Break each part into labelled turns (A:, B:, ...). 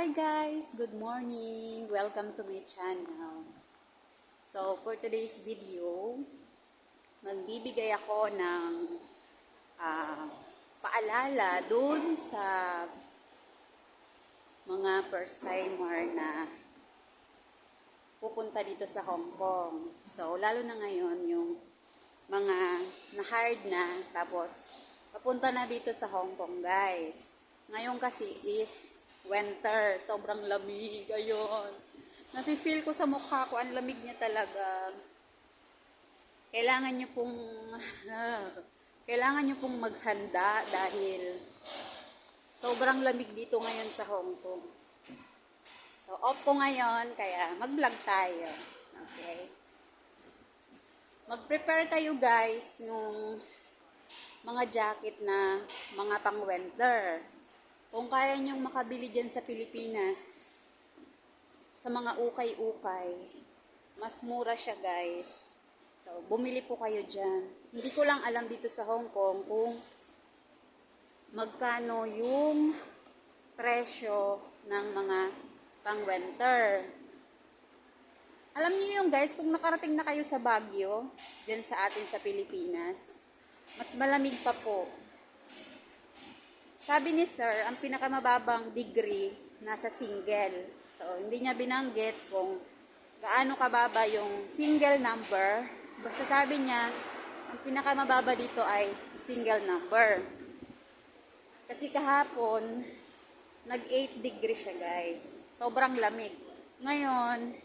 A: Hi guys! Good morning! Welcome to my channel. So, for today's video, magbibigay ako ng ah, paalala dun sa mga first timer na pupunta dito sa Hong Kong. So, lalo na ngayon yung mga na-hired na, tapos papunta na dito sa Hong Kong, guys. Ngayon kasi is winter, sobrang lamig, ayun. Nafe-feel ko sa mukha ko, ang lamig niya talaga. Kailangan niyo pong, kailangan niyo pong maghanda dahil sobrang lamig dito ngayon sa Hong Kong. So, off ko ngayon, kaya mag-vlog tayo. Okay? Mag-prepare kayo guys nung mga jacket na mga pang-winter. Kung kaya nyong makabili dyan sa Pilipinas, sa mga ukay-ukay, mas mura siya guys. So, bumili po kayo dyan. Hindi ko lang alam dito sa Hong Kong kung magkano yung presyo ng mga pang-winter. Alam niyo yung guys, kung nakarating na kayo sa Baguio, dyan sa atin sa Pilipinas, mas malamig pa po. Sabi ni sir, ang pinakamababang degree nasa single. So, hindi niya binanggit kung gaano kababa yung single number. Basta sabi niya, ang pinakamababa dito ay single number. Kasi kahapon, nag 8 degree siya guys. Sobrang lamig. Ngayon,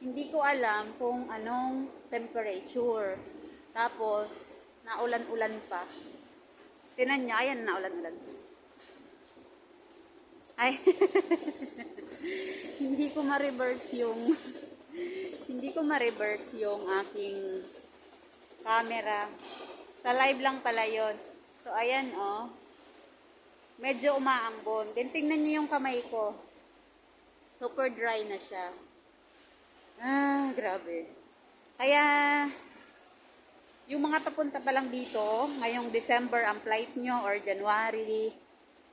A: hindi ko alam kung anong temperature. Tapos, naulan-ulan pa. Tinan niya, ayan, naulan-ulan. Ay, hindi ko ma-reverse yung hindi ko ma-reverse yung aking camera. Sa live lang pala yon. So, ayan, oh. Medyo umaambon. Then, tingnan niyo yung kamay ko. Super dry na siya. Ah, grabe. Kaya, yung mga papunta pa lang dito, ngayong December ang flight nyo or January,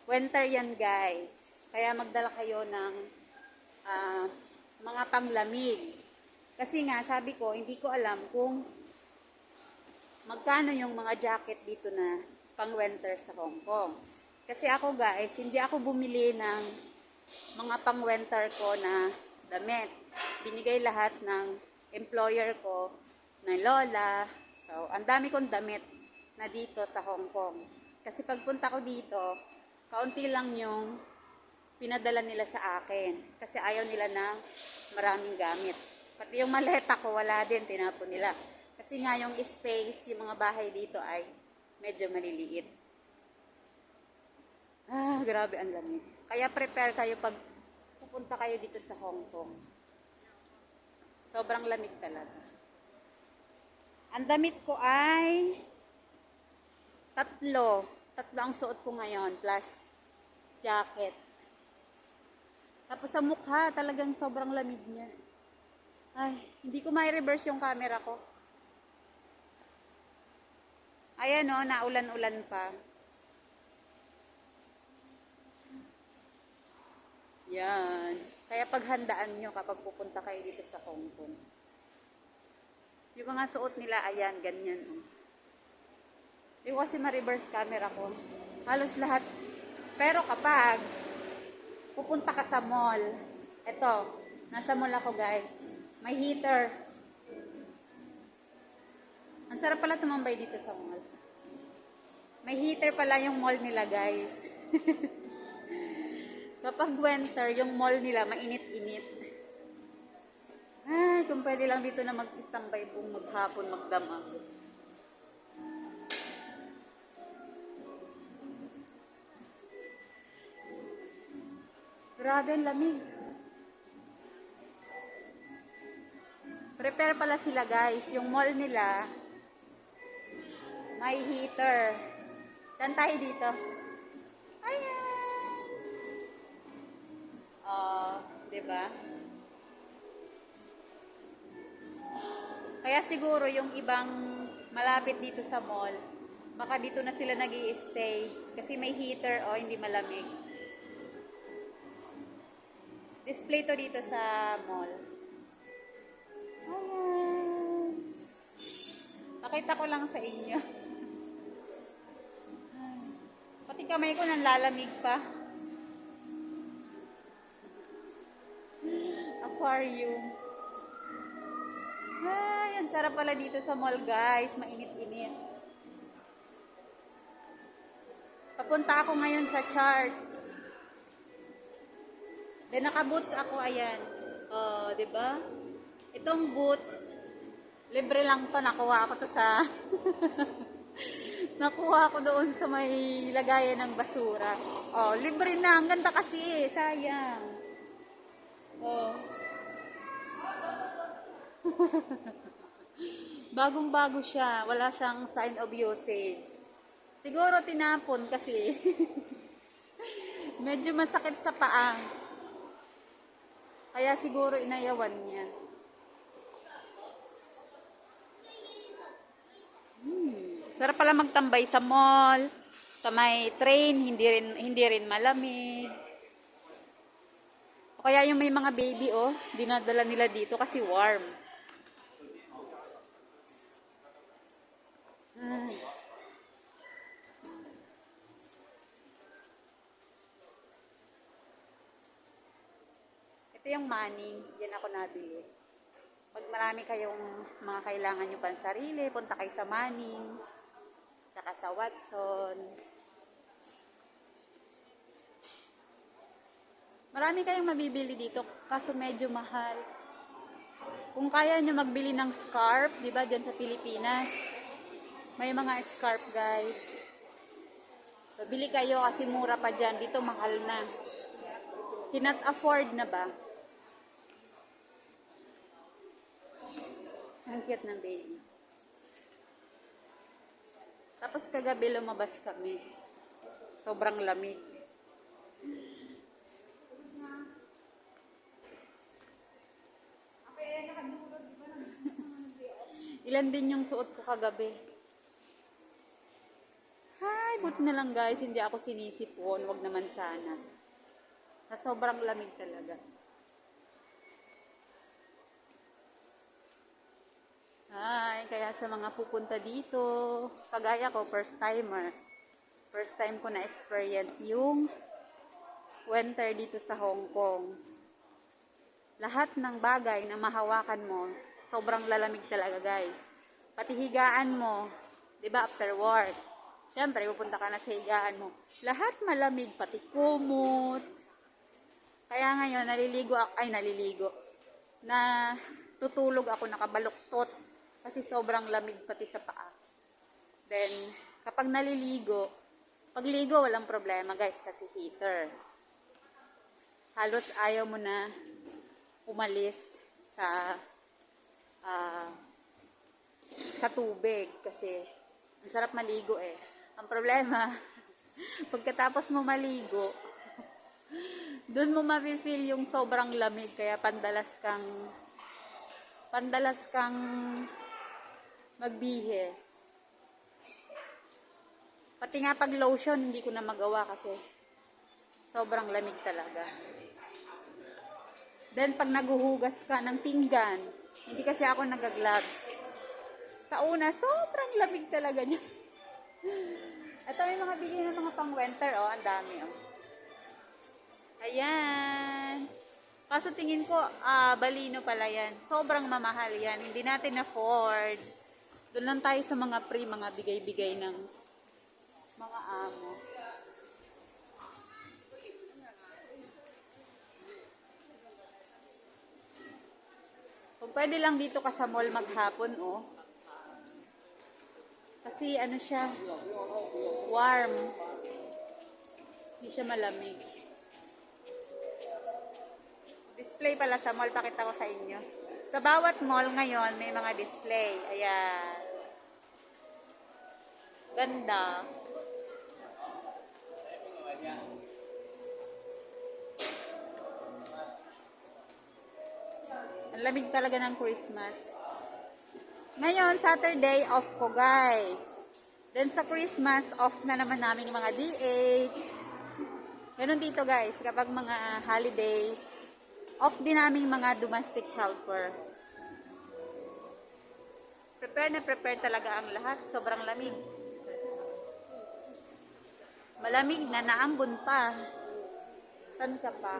A: winter yan guys. Kaya magdala kayo ng ah, mga panglamig. Kasi nga, sabi ko, hindi ko alam kung magkano yung mga jacket dito na pang winter sa Hong Kong. Kasi ako guys, hindi ako bumili ng mga pang winter ko na damit. Binigay lahat ng employer ko, ng lola. So, ang dami kong damit na dito sa Hong Kong. Kasi pagpunta ko dito, kaunti lang yung pinadala nila sa akin. Kasi ayaw nila ng maraming gamit. Pati yung maleta ko, wala din, tinapon nila. Kasi nga yung space, yung mga bahay dito ay medyo maliliit. Ah, grabe ang lamig. Kaya prepare kayo pag pupunta kayo dito sa Hong Kong. Sobrang lamig talaga. Ang damit ko ay tatlo. Tatlo ang suot ko ngayon plus jacket. Tapos sa mukha, talagang sobrang lamig niya. Ay, hindi ko may reverse yung camera ko. Ayan o, naulan-ulan pa. Yan. Kaya paghandaan nyo kapag pupunta kayo dito sa Hong Kong. Yung mga suot nila, ayan, ganyan. Oh. Yung kasi ma-reverse camera ko. Halos lahat. Pero kapag pupunta ka sa mall, eto, nasa mall ako guys, may heater. Ang sarap pala tumambay dito sa mall. May heater pala yung mall nila guys. Kapag winter, yung mall nila mainit-init. Ay, kung pwede lang dito na mag-istambay buong maghapon, magdamag. Grabe ang lamig. Prepare pala sila guys. Yung mall nila, may heater. Dan tayo dito. Ayan! Oh, ba? Kaya siguro yung ibang malapit dito sa mall, baka dito na sila nag stay kasi may heater o hindi malamig. Display to dito sa mall. Ayan. Pakita ko lang sa inyo. Pati kamay ko nanlalamig pa. Aquarium. Ay, ang sarap pala dito sa mall, guys. Mainit-init. Papunta ako ngayon sa charts. Then naka-boots ako, ayan. Oh, 'di ba? Itong boots, libre lang to. Nakuha ako to sa... Nakuha ko doon sa may lagayan ng basura. Oh, libre na. Ang ganda kasi eh. Sayang. Oh. Bagong-bago siya. Wala siyang sign of usage. Siguro tinapon kasi. Medyo masakit sa paa. Kaya siguro inayawan niya. Hmm. Sarap pala magtambay sa mall, sa may train, hindi rin hindi rin malamig. O kaya yung may mga baby oh, dinadala nila dito kasi warm. Ah. Ito yung Mannings, diyan ako nabili. Pag marami kayong mga kailangan nyo pang sarili, punta kayo sa Mannings, tsaka sa Watson. Marami kayong mabibili dito, kaso medyo mahal. Kung kaya nyo magbili ng scarf, di ba, dyan sa Pilipinas, may mga scarf, guys. Bili kayo kasi mura pa dyan. Dito mahal na. Cannot afford na ba? Ang cute ng baby. Tapos kagabi lumabas kami. Sobrang lamig. Ilan din yung suot ko kagabi. Hi, buti na lang guys, hindi ako sinisipon. Wag naman sana. Na sobrang lamig talaga. Hi, kaya sa mga pupunta dito, kagaya ko, first timer. First time ko na experience yung winter dito sa Hong Kong. Lahat ng bagay na mahawakan mo, sobrang lalamig talaga guys. Pati higaan mo, 'di ba after work. Siyempre, pupunta ka na sa higaan mo. Lahat malamig, pati kumot. Kaya ngayon, naliligo ako, ay naliligo. Na tutulog ako nakabaluktot kasi sobrang lamig pati sa paa. Then, kapag naliligo, pagligo walang problema guys kasi heater. Halos ayaw mo na umalis sa ah, sa tubig kasi ang sarap maligo eh. Ang problema, pagkatapos mo maligo, doon mo mafe-feel yung sobrang lamig kaya pandalas kang pandalas kang magbihis. Pati nga pag lotion, hindi ko na magawa kasi sobrang lamig talaga. Then pag naguhugas ka ng pinggan, hindi kasi ako nagagloves. Sa una, sobrang lamig talaga niya. Ito may mga bigay ng mga pang winter, oh, ang dami, oh. Ayan. Kaso tingin ko, ah, balino pala yan. Sobrang mamahal yan. Hindi natin afford. Doon lang tayo sa mga free, mga bigay-bigay ng mga amo. Kung pwede lang dito ka sa mall maghapon, oh. Kasi ano siya, warm. Hindi siya malamig. Display pala sa mall, pakita ko sa inyo. Sa bawat mall ngayon, may mga display. Ayan. Ganda. Ang lamig talaga ng Christmas. Ngayon, Saturday, off ko guys. Then sa Christmas, off na naman namin mga DH. Ganun dito guys, kapag mga holidays, off din naming mga domestic helper. Prepare na prepare talaga ang lahat. Sobrang lamig. Malamig na naambon pa. San ka pa?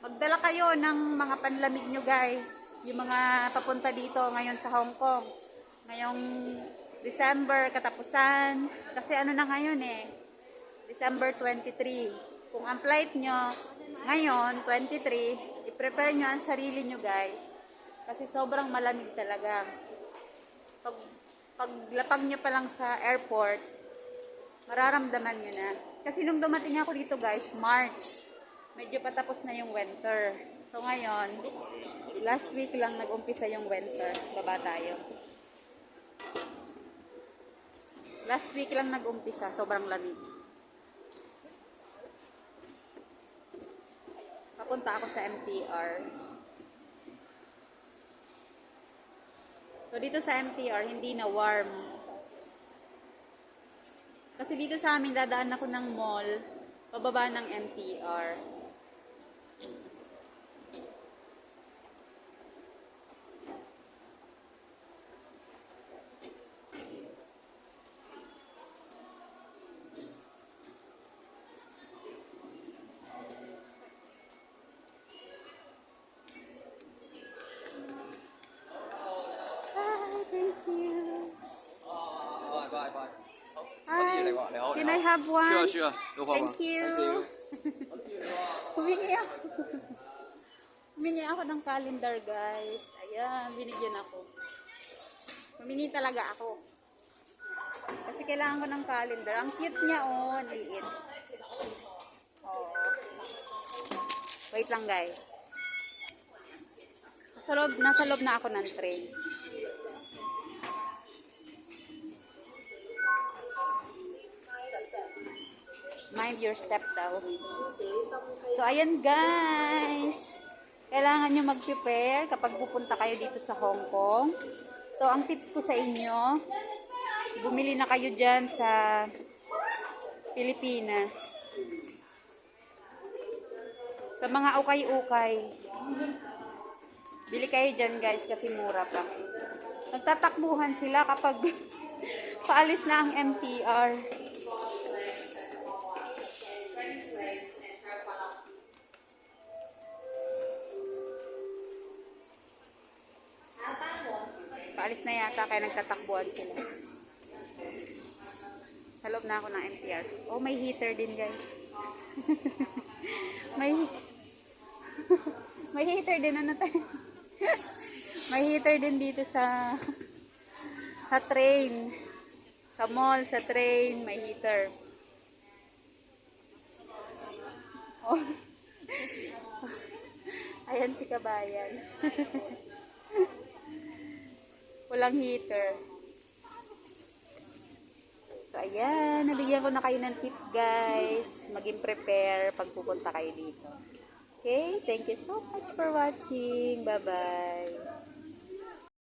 A: Magdala kayo ng mga panlamig nyo guys. Yung mga papunta dito ngayon sa Hong Kong. Ngayong December katapusan. Kasi ano na ngayon eh. December 23. Kung ang flight nyo ngayon, 23, i-prepare nyo ang sarili nyo guys. Kasi sobrang malamig talaga. Pag, paglapag nyo pa lang sa airport, mararamdaman nyo na. Kasi nung dumating ako dito guys, March, medyo patapos na yung winter. So ngayon, last week lang nag-umpisa yung winter. Baba tayo. Last week lang nag-umpisa, sobrang lamig. Papunta ako sa MTR. So dito sa MTR, hindi na warm. Kasi dito sa amin, dadaan ako ng mall, pababa ng MTR. Can I have one?
B: Sure sure. No problem.
A: Thank you. Humingi ako. Humingi ako ng calendar, guys. Ayan, binigyan ako. Humingi talaga ako. Kasi kailangan ko ng calendar. Ang cute niya, oh. Liit. Oh. Wait lang, guys. Nasa loob, nasa loob na ako ng train. Mind your step daw. So, ayan guys. Kailangan nyo mag-prepare kapag pupunta kayo dito sa Hong Kong. So, ang tips ko sa inyo, bumili na kayo dyan sa Pilipinas. Sa mga ukay-ukay. Bili kayo dyan guys kasi mura pa. Nagtatakbuhan sila kapag paalis na ang MTR. Paalis na yata kaya nagtatakbuhan sila. Sa loob na ako ng MTR. Oh, may heater din guys. may may heater din ano tayo. may heater din dito sa sa train. Sa mall, sa train, may heater. Oh. Ayan si kabayan. Walang heater. So, ayan. Nabigyan ko na kayo ng tips, guys. Maging prepare pag pupunta kayo dito. Okay? Thank you so much for watching. Bye-bye.